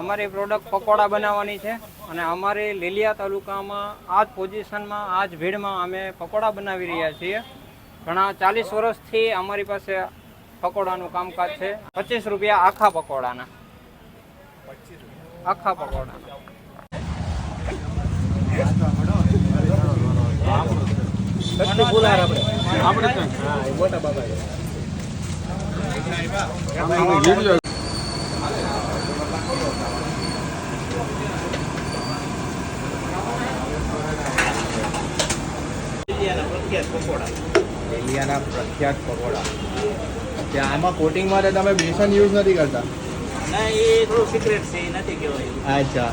અમારી પ્રોડક્ટ પકોડા બનાવવાની છે અને અમારી લીલિયા તાલુકામાં આ જ પોઝિશનમાં આ જ ભીડમાં અમે પકોડા બનાવી રહ્યા છીએ. ઘણા ચાલીસ વર્ષથી અમારી પાસે પકોડાનું કામકાજ છે. પચીસ રૂપિયા આખા પકોડાના. આખા પકોડાના. ડેલિયાના પ્રખ્યાત પકોડા. ત્યાં આમાં કોટિંગમાં માટે તમે બેસન યુઝ નથી કરતા? ના એ થોડું સિક્રેટ છે નથી કહેવાય. અચ્છા.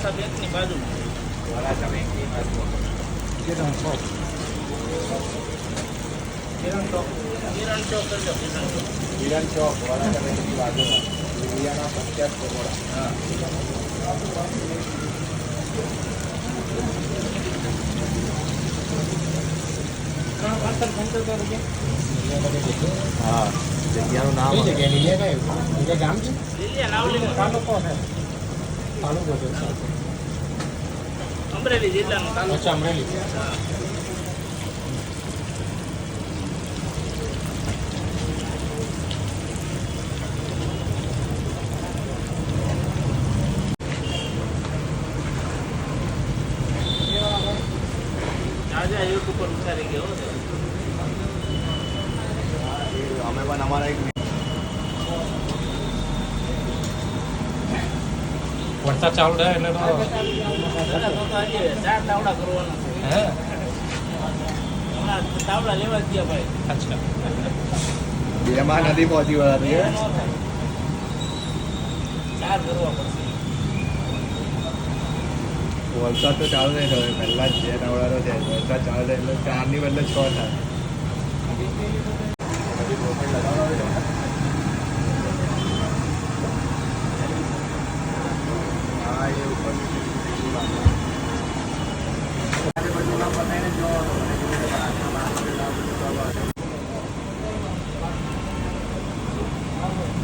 વરાસા બેંકની બાજુ. કિરણ ચોક. કિરણ ચોક કરજો કિરણ ચોક. કિરણ ચોક વડાકા બેંકની બાજુમાં. ડેલિયાના પ્રખ્યાત કરોડા હા. જગ્યાનું નામ કઈ જગ્યા લીલિયા કઈ ગામ છે? લીલિયા તાલુકો છે. તાલુકો છે અમરેલી જિલ્લાનું અચ્છા અમરેલી. યુટ્યુબ પર ઉતારી ગયો અમે પણ અમારા એક વરસાદ ચાલુ થાય એટલે તો હે? તાવડા લેવા ગયા ભાઈ અચ્છા નથી પહોંચી વળાતી ચાર કરવા પડશે તો ચાલુ નહીં પહેલા જ બે છે વરસાદ ચાલુ થાય એટલે ચારની બદલે છ થાય બધી profit લગાવડાવી દો. હા, એ ઉપર કેટલા ટાઈમથી વેચો છો આમ તો પહેલા બીજે આ જગ્યા ઉપર ત્રણ ત્રણ મહિના છે ત્રણ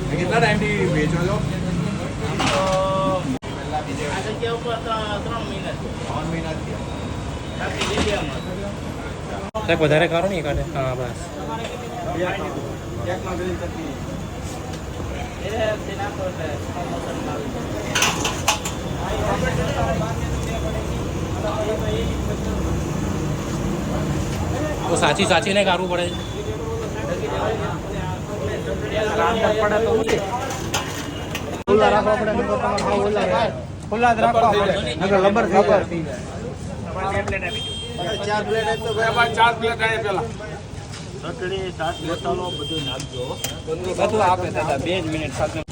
મહિના ટાઈમ બાકી લીલિયામાં સાહેબ વધારે કરો ને એકાદે? હા બસ. એ તે નાખો એટલે promotion માં આવી તો સાચી સાચીને કાઢવું પડે. ખુલ્લા જ રાખવા પડે. લબર થઈ જાય. ચટણી ચાટ મસાલો બધું નાખજો. બધું આપે દાદા બે જ મિનિટ સાથે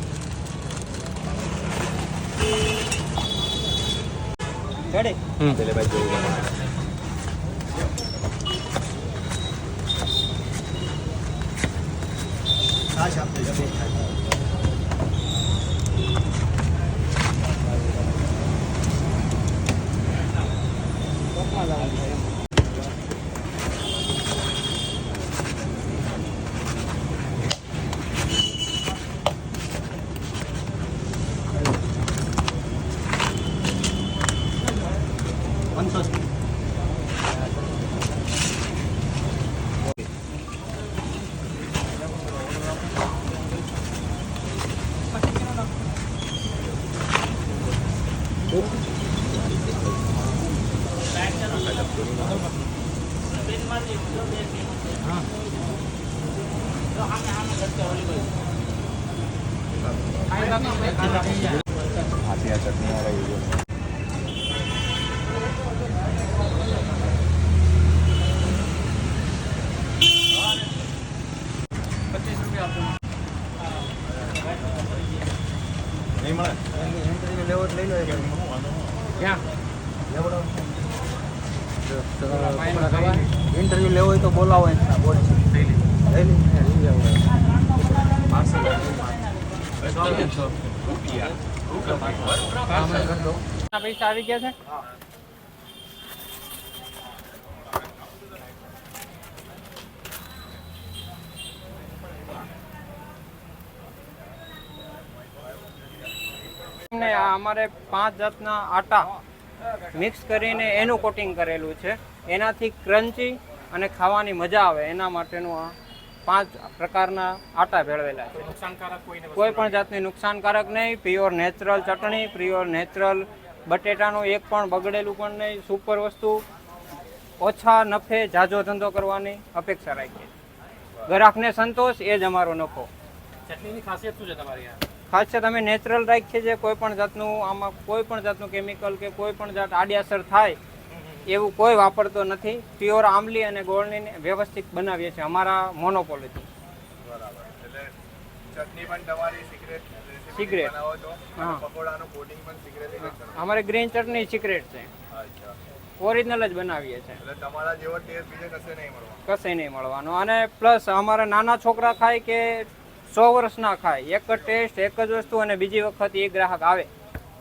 આ શાબ્દ હાથી આ ચટણી વાળા વીડિયો નહીં મળે ઇન્ટરવ્યુ લેવો હોય તો બોલાવો એના બોલ આ પૈસા આવી ગયા છે અમારે પાંચ જાતના આટા મિક્સ કરીને એનું કોટિંગ કરેલું છે. એનાથી ક્રન્ચી અને ખાવાની મજા આવે. એના માટેનું આ પાંચ પ્રકારના આટા ભેળવેલા છે. કોઈ પણ જાતની નુકસાનકારક નહીં pure natural chutney pure natural બટેટાનું એક પણ બગડેલું પણ નહીં સુપર વસ્તુ. ઓછા નફે જાજો ધંધો કરવાની અપેક્ષા રાખીએ. ગ્રાહકને સંતોષ એ જ અમારો નફો. ચટણીની ખાસિયત શું છે તમારી આ? ખાસ તમે નેચરલ રાખીએ છીએ કોઈ પણ જાતનું આમાં કોઈ પણ જાતનું કેમિકલ કે કોઈ પણ જાત આડી અસર થાય એવું કોઈ વાપરતો નથી. પ્યોર આંબલી અને ગોળની વ્યવસ્થિત બનાવીએ છીએ. અમારા મોનોપોલીથી સિક્રેટ અમારે ગ્રીન ચટણી સિક્રેટ છે. ઓરિજિનલ જ બનાવીએ છીએ. કશે નહીં મળવાનો. અને પ્લસ અમારા નાના છોકરા ખાય કે સો વર્ષ ના ખાય. એક જ ટેસ્ટ એક જ વસ્તુ અને બીજી વખત એ ગ્રાહક આવે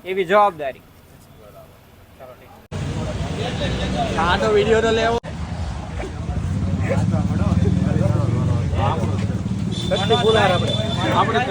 એવી જવાબદારી. હા તો વીડિયો તો લેવો. આપણે.